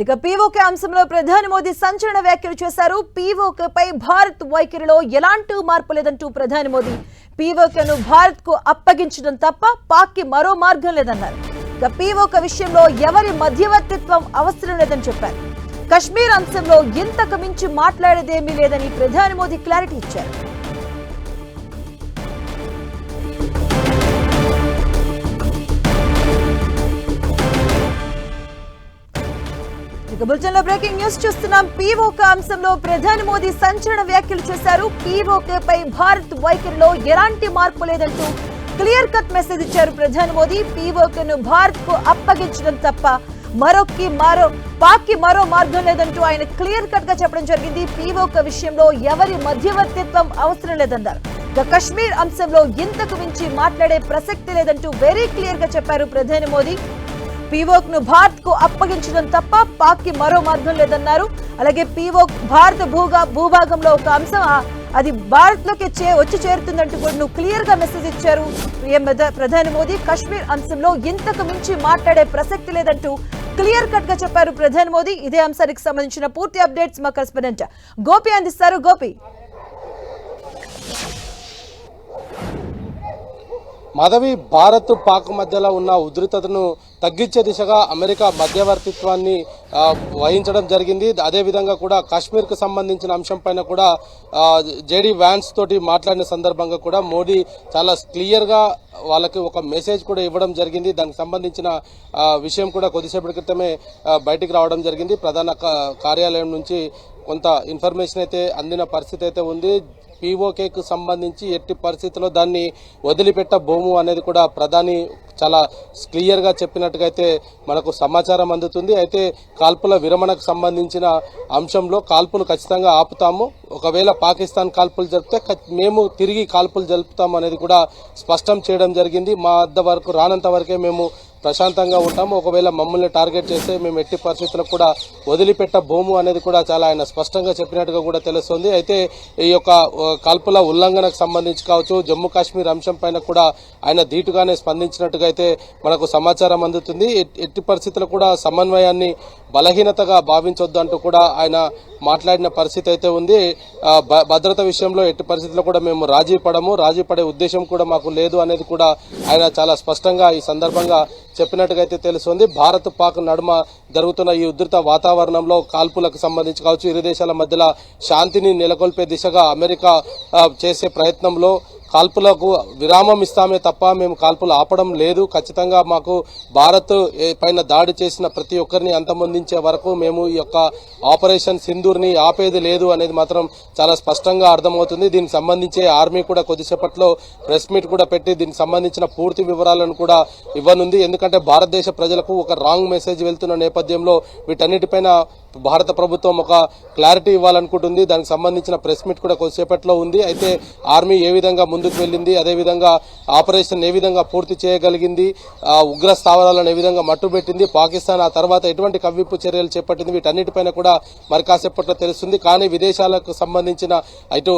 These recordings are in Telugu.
ఇక పీఓకే అంశంలో ప్రధాని మోదీ సంచలన వ్యాఖ్యలు చేశారు. పీఓకేపై భారత్ వైఖరిలో ఎలాంటి మార్పు లేదంటూ ప్రధాని మోదీ పీఓకేను భారత్కు అప్పగించడం తప్ప పాక్కి మరో మార్గం లేదన్నారు. ఇక పీఓకే విషయంలో ఎవరి మధ్యవర్తిత్వం అవసరం లేదని చెప్పారు. కశ్మీర్ అంశంలో ఇంతకు మించి మాట్లాడేదేమీ లేదని ప్రధాని మోదీ క్లారిటీ ఇచ్చారు. ఇక బులెటిన్లో బ్రేకింగ్ న్యూస్ చూస్తున్నాం. పీఓకే అంశంలో ప్రధాని మోదీ సంచలన వ్యాఖ్యలు చేశారు. పీఓకే పై భారత్ వైఖరిలో ఎలాంటి మార్పు లేదంటూ క్లియర్ కట్ మెసేజ్ ఇచ్చారు ప్రధాని మోదీ. పీఓకేను భారత్కు అప్పగించడం తప్ప మరొక్కి మరో పాక్కి మరో మార్గం లేదంటూ ఆయన క్లియర్ కట్గా చెప్పడం జరిగింది. పీఓకే విషయంలో ఎవరి మధ్యవర్తిత్వం అవసరం లేదన్నారు. ఇక కశ్మీర్ అంశంలో ఇంతకు మించి మాట్లాడే ప్రసక్తి లేదంటూ వెరీ క్లియర్గా చెప్పారు ప్రధాని మోదీ. పీవోక్ను భారత్కు అప్పగించడం తప్ప పాక్కి మరో మార్గం లేదన్నారు. అలాగే పీవోక్ భారత భూగా భూభాగంలో ఒక అంశం అది భారత్లోకి చే వచ్చి చేరుతుందంటూ కూడా నువ్వు క్లియర్గా మెసేజ్ ఇచ్చారు ప్రధాని మోదీ. కశ్మీర్ అంశంలో ఇంతకు మించి మాట్లాడే ప్రసక్తి లేదంటూ క్లియర్ కట్గా చెప్పారు ప్రధాని మోదీ. ఇదే అంశానికి సంబంధించిన పూర్తి అప్డేట్స్ మా కరెస్పాండెంట్ గోపి అందిస్తారు. గోపి. మాధవి భారత్ పాక్ మధ్యలో ఉన్న ఉధృతతను తగ్గించే దిశగా అమెరికా మధ్యవర్తిత్వాన్ని వహించడం జరిగింది. అదేవిధంగా కూడా కాశ్మీర్కు సంబంధించిన అంశం పైన కూడా జేడీ వ్యాన్స్ తోటి మాట్లాడిన సందర్భంగా కూడా మోడీ చాలా క్లియర్గా వాళ్ళకి ఒక మెసేజ్ కూడా ఇవ్వడం జరిగింది. దానికి సంబంధించిన విషయం కూడా కొద్దిసేపటి క్రితమే బయటికి రావడం జరిగింది. ప్రధాన కార్యాలయం నుంచి కొంత ఇన్ఫర్మేషన్ అయితే అందిన పరిస్థితి అయితే ఉంది. పీఓకేకు సంబంధించి ఎట్టి పరిస్థితుల్లో దాన్ని వదిలిపెట్టబోము అనేది కూడా ప్రధాని చాలా క్లియర్గా చెప్పినట్టుగా అయితే మనకు సమాచారం అందుతుంది. అయితే కాల్పుల విరమణకు సంబంధించిన అంశంలో కాల్పులు ఖచ్చితంగా ఆపుతాము. ఒకవేళ పాకిస్తాన్ కాల్పులు జరిపితే మేము తిరిగి కాల్పులు జరుపుతాం అనేది కూడా స్పష్టం చేయడం జరిగింది. మా వద్ద వరకు రానంత వరకే మేము ప్రశాంతంగా ఉంటాము ఒకవేళ మమ్మల్ని టార్గెట్ చేస్తే మేము ఎట్టి పరిస్థితులకు కూడా వదిలిపెట్టబోము అనేది కూడా చాలా ఆయన స్పష్టంగా చెప్పినట్టుగా కూడా తెలుస్తుంది. అయితే ఈ యొక్క కాల్పుల ఉల్లంఘనకు సంబంధించి కావచ్చు జమ్మూ కాశ్మీర్ అంశం పైన కూడా ఆయన ధీటుగానే స్పందించినట్టుగా అయితే మనకు సమాచారం అందుతుంది. ఎట్టి పరిస్థితులు కూడా సమన్వయాన్ని బలహీనతగా భావించొద్దు అంటూ కూడా ఆయన మాట్లాడిన పరిస్థితి అయితే ఉంది. భ- భద్రత విషయంలో ఎట్టి పరిస్థితుల్లో కూడా మేము రాజీ పడము. రాజీ పడే ఉద్దేశం కూడా మాకు లేదు అనేది కూడా ఆయన చాలా స్పష్టంగా ఈ సందర్భంగా చెప్పినట్టుగా అయితే తెలుస్తుంది భారత్ పాక్ నడుమ జరుగుతున్న ఈ ఉధృత వాతావరణంలో కాల్పులకు సంబంధించి కావచ్చు ఇరు దేశాల మధ్యలో శాంతిని నెలకొల్పే దిశగా అమెరికా చేసే ప్రయత్నంలో కాల్పులకు విరామం ఇస్తామే తప్ప మేము కాల్పులు ఆపడం లేదు. ఖచ్చితంగా మాకు భారత్ పైన దాడి చేసిన ప్రతి ఒక్కరిని అంతమొందించే వరకు మేము ఈ యొక్క ఆపరేషన్ సింధూర్ని ఆపేది లేదు అనేది మాత్రం చాలా స్పష్టంగా అర్థమవుతుంది. దీనికి సంబంధించి ఆర్మీ కూడా కొద్దిసేపట్లో ప్రెస్ మీట్ కూడా పెట్టి దీనికి సంబంధించిన పూర్తి వివరాలను కూడా ఇవ్వనుంది. ఎందుకంటే భారతదేశ ప్రజలకు ఒక రాంగ్ మెసేజ్ వెళ్తున్న నేపథ్యంలో వీటన్నిటిపైన భారత ప్రభుత్వం ఒక క్లారిటీ ఇవ్వాలనుకుంటుంది. దానికి సంబంధించిన ప్రెస్ మీట్ కూడా కొద్దిసేపట్లో ఉంది. అయితే ఆర్మీ ఏ విధంగా ముందుకు వెళ్ళింది. అదేవిధంగా ఆపరేషన్ ఏ విధంగా పూర్తి చేయగలిగింది? ఆ ఉగ్ర స్థావరాలను ఏ విధంగా మట్టుబెట్టింది పాకిస్తాన్ ఆ తర్వాత ఎటువంటి కవ్వింపు చర్యలు చేపట్టింది? వీటన్నిటిపైన కూడా మరి కాసేపట్లో తెలుస్తుంది. కానీ విదేశాలకు సంబంధించిన ఇటు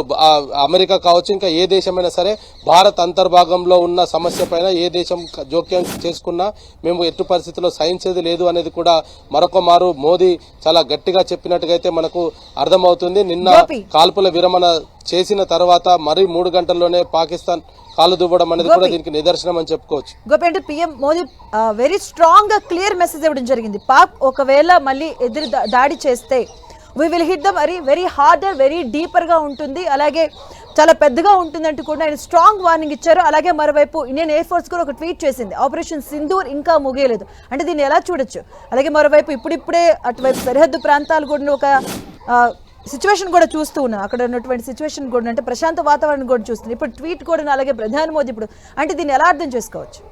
అమెరికా కావచ్చు ఇంకా ఏ దేశమైనా సరే భారత్ అంతర్భాగంలో ఉన్న సమస్య పైన ఏ దేశం జోక్యం చేసుకున్నా మేము ఎట్టు పరిస్థితుల్లో సహించేది లేదు అనేది కూడా మరొక మారు మోదీ చాలా గట్టిగా చెప్పినట్టుగా అయితే మనకు అర్థమవుతుంది. నిన్న. కాల్పుల విరమణ చేసిన తర్వాత మరి మూడు గంటల్లోనే పాకిస్తాన్ కాలు దువ్వడం అనేది కూడా దీనికి నిదర్శనం అని చెప్పుకోవచ్చు. గోపి అంటే పిఎం మోదీ వెరీ స్ట్రాంగ్గా క్లియర్ మెసేజ్ ఇవ్వడం జరిగింది. పాక్ ఒకవేళ మళ్ళీ ఎదురు దాడి చేస్తే వి విల్ హిట్ ద మరి వెరీ హార్డర్ వెరీ డీపర్గా ఉంటుంది. అలాగే చాలా పెద్దగా ఉంటుందంటూ కూడా ఆయన స్ట్రాంగ్ వార్నింగ్ ఇచ్చారు. అలాగే మరోవైపు ఇండియన్ ఎయిర్ ఫోర్స్ కూడా ఒక ట్వీట్ చేసింది. ఆపరేషన్ సింధూర్ ఇంకా ముగియలేదు. అంటే దీన్ని ఎలా చూడొచ్చు? అలాగే మరోవైపు ఇప్పుడిప్పుడే అటువైపు సరిహద్దు ప్రాంతాలు కూడా ఒక సిచ్యువేషన్ కూడా చూస్తూ ఉన్నాం. అక్కడ ఉన్నటువంటి సిచ్యువేషన్ కూడా అంటే ప్రశాంత వాతావరణం కూడా చూస్తుంది ఇప్పుడు ట్వీట్ కూడా అలాగే ప్రధాని మోదీ ఇప్పుడు అంటే దీన్ని ఎలా అర్థం చేసుకోవచ్చు?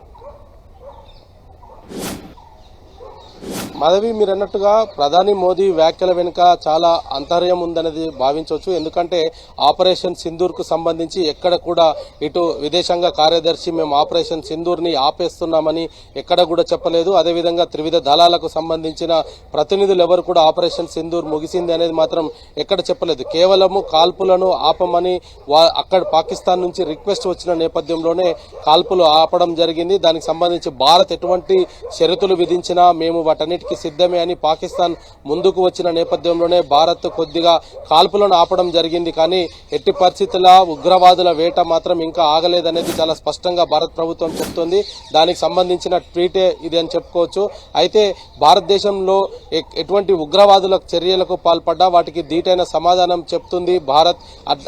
మాధవి మీరు అన్నట్టుగా ప్రధాని మోదీ వ్యాఖ్యల వెనుక చాలా అంతర్యం ఉందనేది భావించవచ్చు. ఎందుకంటే ఆపరేషన్ సింధూర్కు సంబంధించి ఎక్కడ కూడా ఇటు విదేశాంగ కార్యదర్శి మేము ఆపరేషన్ సింధూర్ని ఆపేస్తున్నామని ఎక్కడ కూడా చెప్పలేదు. అదేవిధంగా త్రివిధ దళాలకు సంబంధించిన ప్రతినిధులు ఎవరు కూడా ఆపరేషన్ సింధూర్ ముగిసింది అనేది మాత్రం ఎక్కడ చెప్పలేదు. కేవలము కాల్పులను ఆపమని వా అక్కడ పాకిస్తాన్ నుంచి రిక్వెస్ట్ వచ్చిన నేపథ్యంలోనే కాల్పులు ఆపడం జరిగింది. దానికి సంబంధించి భారత్ ఎటువంటి షరతులు విధించినా మేము వాటన్నిటికీ యుద్ధానికి సిద్ధమే అని పాకిస్తాన్ ముందుకు వచ్చిన నేపథ్యంలోనే భారత్ కొద్దిగా కాల్పులను ఆపడం జరిగింది. కానీ ఎట్టి పరిస్థితుల ఉగ్రవాదుల వేట మాత్రం ఇంకా ఆగలేదనేది చాలా స్పష్టంగా భారత ప్రభుత్వం చెప్తోంది. దానికి సంబంధించిన ట్వీటే ఇది అని చెప్పుకోవచ్చు. అయితే భారతదేశంలో ఎటువంటి ఉగ్రవాదుల చర్యలకు పాల్పడ్డా వాటికి ధీటైన సమాధానం చెప్తుంది భారత్.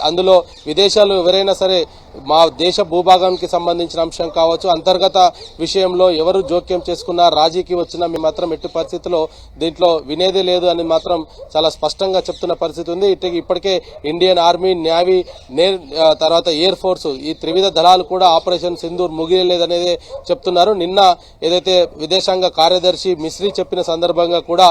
అందులో విదేశాలు ఎవరైనా సరే మా దేశ భూభాగానికి సంబంధించిన అంశం కావచ్చు అంతర్గత విషయంలో ఎవరు జోక్యం చేసుకున్నా రాజీకి వచ్చినా మేము మాత్రం ఎట్టి పరిస్థితిలో దీంట్లో వినేదే లేదు అని మాత్రం చాలా స్పష్టంగా చెప్తున్న పరిస్థితి ఉంది. ఇటు ఇప్పటికే ఇండియన్ ఆర్మీ నేవీ నే తర్వాత ఎయిర్ ఫోర్స్ ఈ త్రివిధ దళాలు కూడా ఆపరేషన్ సింధూర్ ముగియలేదనేది చెప్తున్నారు. నిన్న ఏదైతే విదేశాంగ కార్యదర్శి మిశ్రీ చెప్పిన సందర్భంగా కూడా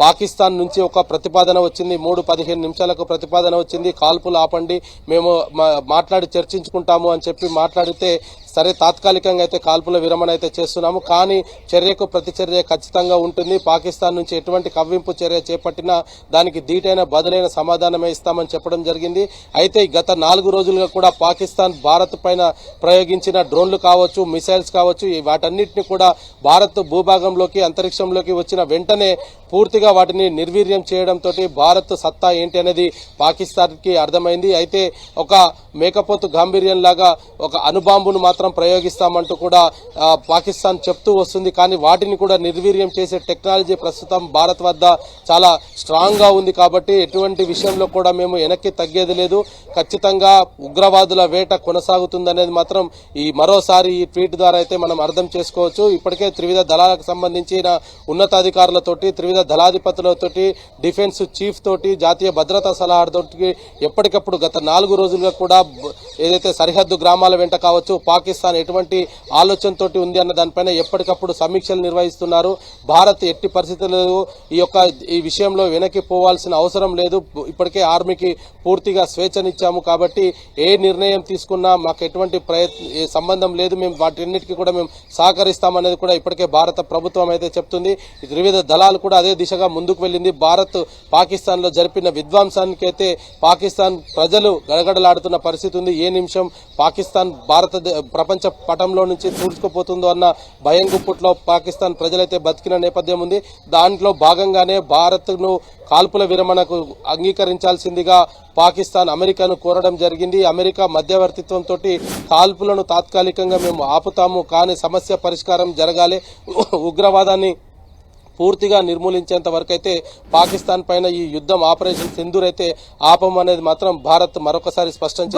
పాకిస్తాన్ నుంచి ఒక ప్రతిపాదన వచ్చింది. మూడు పదిహేను నిమిషాలకు ప్రతిపాదన వచ్చింది. కాల్పులు ఆపండి మేము మా- మాట్లాడి చర్చించుకుంటాము అని చెప్పి మాట్లాడితే సరే తాత్కాలికంగా అయితే కాల్పుల విరమణ అయితే చేస్తున్నాము కానీ చర్యకు ప్రతిచర్య ఖచ్చితంగా ఉంటుంది. పాకిస్తాన్ నుంచి ఎటువంటి కవ్వింపు చర్య చేపట్టినా దానికి ధీటైన బదులైన సమాధానమే ఇస్తామని చెప్పడం జరిగింది. అయితే గత నాలుగు రోజులుగా కూడా పాకిస్తాన్ భారత్ పైన ప్రయోగించిన డ్రోన్లు కావచ్చు మిసైల్స్ కావచ్చు వాటన్నిటిని కూడా భారత్ భూభాగంలోకి అంతరిక్షంలోకి వచ్చిన వెంటనే పూర్తిగా వాటిని నిర్వీర్యం చేయడంతో భారత్ సత్తా ఏంటి అనేది పాకిస్తాన్కి అర్థమైంది. అయితే ఒక మేకపోతు గాంభీర్యం లాగా ఒక అణుబాంబును మాత్రం ప్రయోగిస్తామంటూ కూడా పాకిస్తాన్ చెప్తూ వస్తుంది. కానీ వాటిని కూడా నిర్వీర్యం చేసే టెక్నాలజీ ప్రస్తుతం భారత్ వద్ద చాలా స్ట్రాంగ్గా ఉంది కాబట్టి ఎటువంటి విషయంలో కూడా మేము వెనక్కి తగ్గేది లేదు. ఖచ్చితంగా ఉగ్రవాదుల వేట కొనసాగుతుందనేది మాత్రం ఈ మరోసారి ఈ ట్వీట్ ద్వారా అయితే మనం అర్థం చేసుకోవచ్చు. ఇప్పటికే త్రివిధ దళాలకు సంబంధించిన ఉన్నతాధికారులతోటి త్రివిధ దళాధిపతులతోటి డిఫెన్స్ చీఫ్ తోటి జాతీయ భద్రతా సలహాతోటి ఎప్పటికప్పుడు గత నాలుగు రోజులుగా కూడా ఏదైతే సరిహద్దు గ్రామాల వెంట కావచ్చు పాకిస్తాన్ ఎటువంటి ఆలోచనతోటి ఉంది అన్న దానిపైన ఎప్పటికప్పుడు సమీక్షలు నిర్వహిస్తున్నారు. భారత్ ఎట్టి పరిస్థితుల్లో ఈ యొక్క ఈ విషయంలో వెనక్కి పోవాల్సిన అవసరం లేదు. ఇప్పటికే ఆర్మీకి పూర్తిగా స్వేచ్ఛనిచ్చాము కాబట్టి ఏ నిర్ణయం తీసుకున్నా మాకు ఎటువంటి ప్రయత్న సంబంధం లేదు. మేము వాటిన్నిటికీ కూడా మేము సహకరిస్తామనేది కూడా ఇప్పటికే భారత ప్రభుత్వం అయితే చెప్తుంది. త్రివిధ దళాలు కూడా అదే దిశగా ముందుకు వెళ్ళింది. భారత్ పాకిస్తాన్లో జరిపిన విధ్వంసానికి అయితే పాకిస్తాన్ ప్రజలు గడగడలాడుతున్న పరిస్థితి ఉంది. ఏ నిమిషం పాకిస్తాన్ భారత ప్రపంచ పటంలో నుంచి తూర్చుకుపోతుందో అన్న భయం గుప్పుట్లో పాకిస్తాన్ ప్రజలైతే బతికిన నేపథ్యం ఉంది. దాంట్లో భాగంగానే భారత్ను కాల్పుల విరమణకు అంగీకరించాల్సిందిగా పాకిస్తాన్ అమెరికాను కోరడం జరిగింది. అమెరికా మధ్యవర్తిత్వంతో కాల్పులను తాత్కాలికంగా మేము ఆపుతాము. కానీ సమస్య పరిష్కారం జరగాలి. ఉగ్రవాదాన్ని పూర్తిగా నిర్మూలించేంత వరకు అయితే పాకిస్తాన్ పైన ఈ యుద్ధం ఆపరేషన్ సింధూర్ అయితే ఆపం అనేది మాత్రం భారత్ మరొకసారి స్పష్టం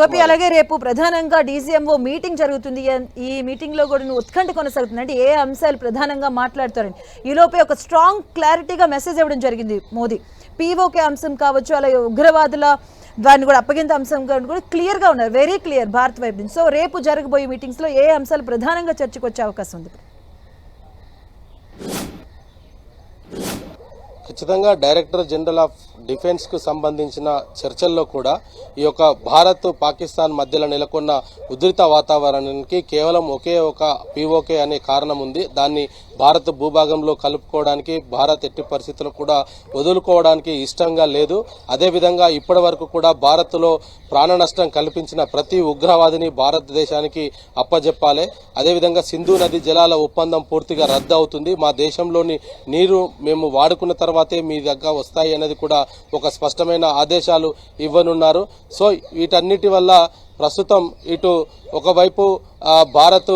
గోపి అలాగే రేపు ప్రధానంగా డీసీఎంఓ మీటింగ్ జరుగుతుంది. ఈ మీటింగ్లో కూడా ఉత్కంఠ కొనసాగుతుంది అంటే ఏ అంశాలు ప్రధానంగా మాట్లాడతారని. ఈ లోపే ఒక స్ట్రాంగ్ క్లారిటీగా మెసేజ్ ఇవ్వడం జరిగింది మోదీ. పీఓకే అంశం కావచ్చు అలాగే ఉగ్రవాదుల దాన్ని కూడా అప్పగింత అంశం కూడా క్లియర్గా ఉన్నారు. వెరీ క్లియర్ భారత్ వైపు నుంచి. సో రేపు జరగబోయే మీటింగ్స్లో ఏ అంశాలు ప్రధానంగా చర్చకు వచ్చే అవకాశం ఉంది? ఖచ్చితంగా డైరెక్టర్ జనరల్ ఆఫ్ డిఫెన్స్కు సంబంధించిన చర్చల్లో కూడా ఈ యొక్క భారత్ పాకిస్తాన్ మధ్యలో నెలకొన్న ఉధృత వాతావరణానికి కేవలం ఒకే ఒక పీఓకే అనే కారణం ఉంది. దాన్ని భారత్ భూభాగంలో కలుపుకోవడానికి భారత్ ఎట్టి పరిస్థితుల్లో కూడా వదులుకోవడానికి ఇష్టంగా లేదు. అదేవిధంగా ఇప్పటి వరకు కూడా భారత్లో ప్రాణ నష్టం కల్పించిన ప్రతి ఉగ్రవాదిని భారతదేశానికి అప్పజెప్పాలి. అదేవిధంగా సింధు నది జలాల ఒప్పందం పూర్తిగా రద్దు అవుతుంది. మా దేశంలోని నీరు మేము వాడుకున్న తర్వాతే మీ దగ్గర వస్తాయి అనేది కూడా ఒక స్పష్టమైన ఆదేశాలు ఇవ్వనున్నారు. సో వీటన్నిటి వల్ల ప్రస్తుతం ఇటు ఒకవైపు భారత్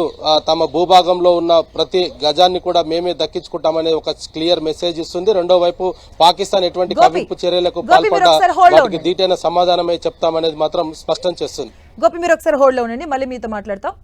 తమ భూభాగంలో ఉన్న ప్రతి గజాన్ని కూడా మేమే దక్కించుకుంటామనే ఒక క్లియర్ మెసేజ్ ఇస్తుంది. రెండో వైపు పాకిస్తాన్ ఎటువంటి కవింపు చర్యలకు పాల్పడ్డా వాటికి ధీటైన సమాధానమే చెప్తామనేది మాత్రం స్పష్టం చేస్తుంది. గోపి మీరు ఒకసారి హోల్డ్లో ఉండండి మళ్ళీ మీతో మాట్లాడతాం.